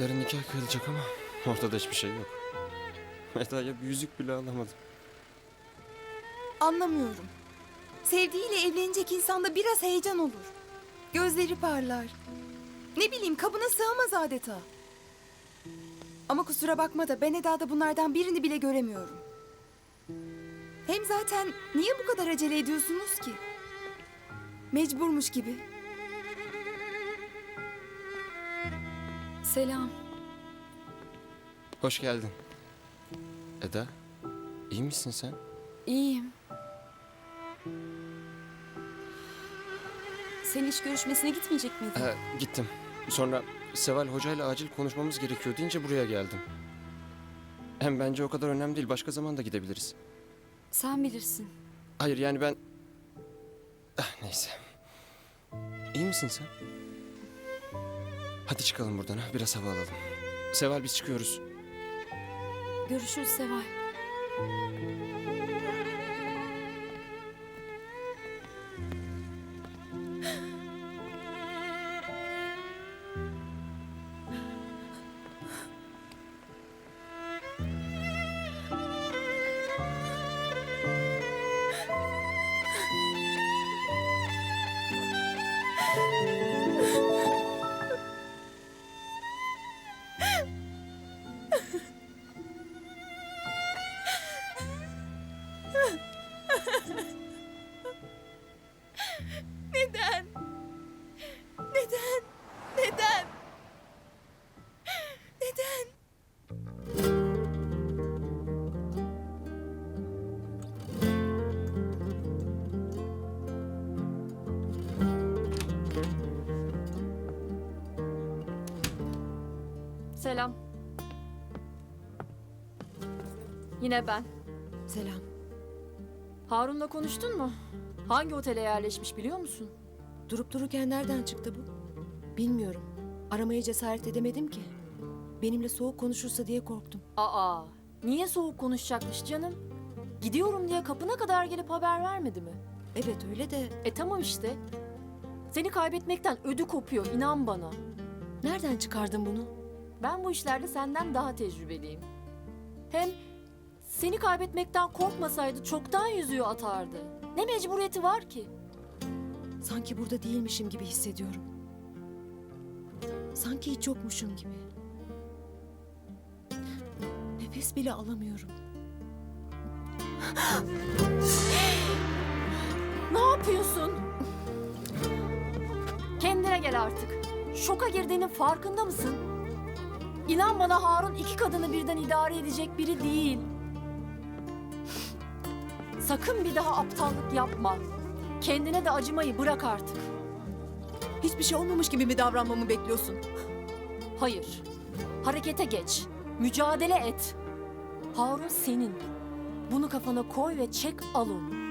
Yarın nikah kıyılacak ama ortada hiçbir şey yok. Eda'ya bir yüzük bile alamadım. Anlamıyorum. Sevdiğiyle evlenecek insanda biraz heyecan olur. Gözleri parlar. Ne bileyim kabına sığamaz adeta. Ama kusura bakma da ben Eda'da bunlardan birini bile göremiyorum. Hem zaten niye bu kadar acele ediyorsunuz ki? Mecburmuş gibi. Selam. Hoş geldin. Eda, iyi misin sen? İyiyim. Sen iş görüşmesine gitmeyecek miydin? Ee, gittim. Sonra Seval hocayla acil konuşmamız gerekiyor deyince buraya geldim. Hem bence o kadar önemli değil. Başka zaman da gidebiliriz. Sen bilirsin. Hayır yani ben... Ah, neyse. İyi misin sen? Hadi çıkalım buradan ha. Biraz hava alalım. Seval biz çıkıyoruz. Görüşürüz Seval. Neden? Neden? Neden? Selam. Yine ben. Selam. Harun'la konuştun mu? Hangi otele yerleşmiş biliyor musun? Durup dururken nereden çıktı bu? Bilmiyorum. Aramaya cesaret edemedim ki. Benimle soğuk konuşursa diye korktum. Aa, niye soğuk konuşacakmış canım? Gidiyorum diye kapına kadar gelip haber vermedi mi? Evet öyle de E tamam işte. Seni kaybetmekten ödü kopuyor inan bana. nereden çıkardın bunu? Ben bu işlerde senden daha tecrübeliyim. Hem seni kaybetmekten korkmasaydı çoktan yüzüğü atardı. Ne mecburiyeti var ki? Sanki burada değilmişim gibi hissediyorum. Sanki hiç yokmuşum gibi. Nefes bile alamıyorum. Ne yapıyorsun? Kendine gel artık. Şoka girdiğinin farkında mısın? İnan bana Harun iki kadını birden idare edecek biri değil. Sakın bir daha aptallık yapma. Kendine de acımayı bırak artık. Hiçbir şey olmamış gibi mi davranmamı bekliyorsun? Hayır. Harekete geç. Mücadele et. Harun senin. Bunu kafana koy ve çek al onu.